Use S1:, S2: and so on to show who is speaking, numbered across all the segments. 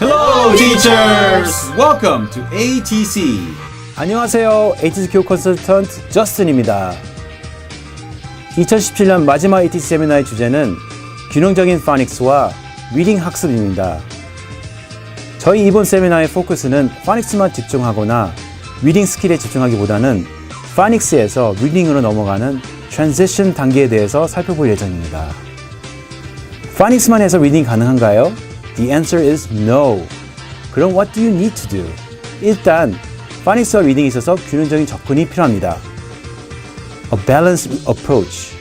S1: Hello, teachers! Welcome to ATC.
S2: 안녕하세요. ATC 교육 컨설턴트 저스틴입니다. 2017년 마지막 ATC 세미나의 주제는 균형적인 파닉스와 리딩 학습입니다. 저희 이번 세미나의 포커스는 파닉스만 집중하거나 리딩 스킬에 집중하기보다는 파닉스에서 리딩으로 넘어가는 트랜지션 단계에 대해서 살펴볼 예정입니다. 파닉스만 해서 리딩 가능한가요? The answer is no. 그럼 what do you need to do? 일단 파닉스와 리딩에 있어서 균형적인 접근이 필요합니다. A balanced approach.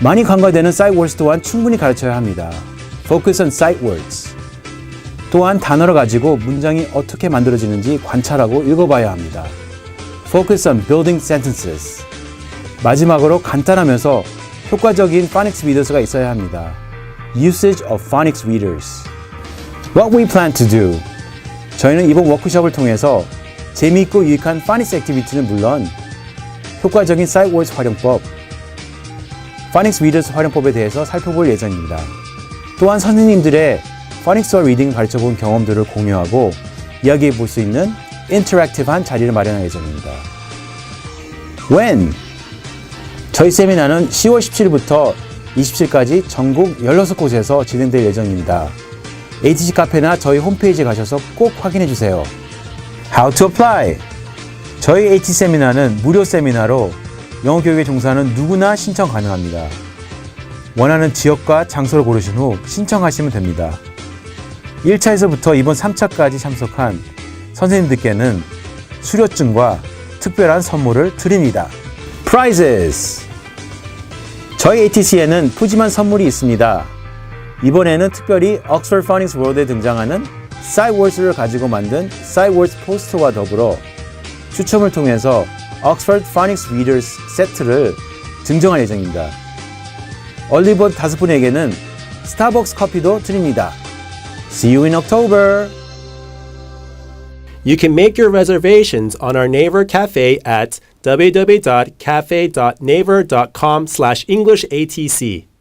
S2: 많이 간과되는 sight words 또한 충분히 가르쳐야 합니다. Focus on sight words. 또한 단어를 가지고 문장이 어떻게 만들어지는지 관찰하고 읽어봐야 합니다. Focus on building sentences. 마지막으로 간단하면서 효과적인 phonics readers가 있어야 합니다. Usage of phonics readers. What we plan to do. 저희는 이번 워크숍을 통해서 재미있고 유익한 phonics 액티비티는 물론 효과적인 words 활용법, phonics readers 활용법에 대해서 살펴볼 예정입니다. 또한 선생님들의 phonics와 리딩을 가르쳐 본 경험들을 공유하고 이야기해 볼 수 있는 인터랙티브한 자리를 마련할 예정입니다. When? 저희 세미나는 10월 17일부터 27일까지 전국 16곳에서 진행될 예정입니다. ATC 카페나 저희 홈페이지에 가셔서 꼭 확인해 주세요. How to apply? 저희 AT 세미나는 무료 세미나로 영어 교육에 종사하는 누구나 신청 가능합니다. 원하는 지역과 장소를 고르신 후 신청하시면 됩니다. 1차에서부터 이번 3차까지 참석한 선생님들께는 수료증과 특별한 선물을 드립니다. Prizes! 저희 ATC에는 푸짐한 선물이 있습니다. 이번에는 특별히 Oxford Phonics World에 등장하는 SciWords를 가지고 만든 SciWords 포스터와 더불어 추첨을 통해서 Oxford Phonics Readers 세트를 증정할 예정입니다. 얼리버 다섯 분에게는 스타벅스 커피도 드립니다. See you in October!
S3: You can make your reservations on our Naver Cafe at www.cafe.naver.com/englishatc.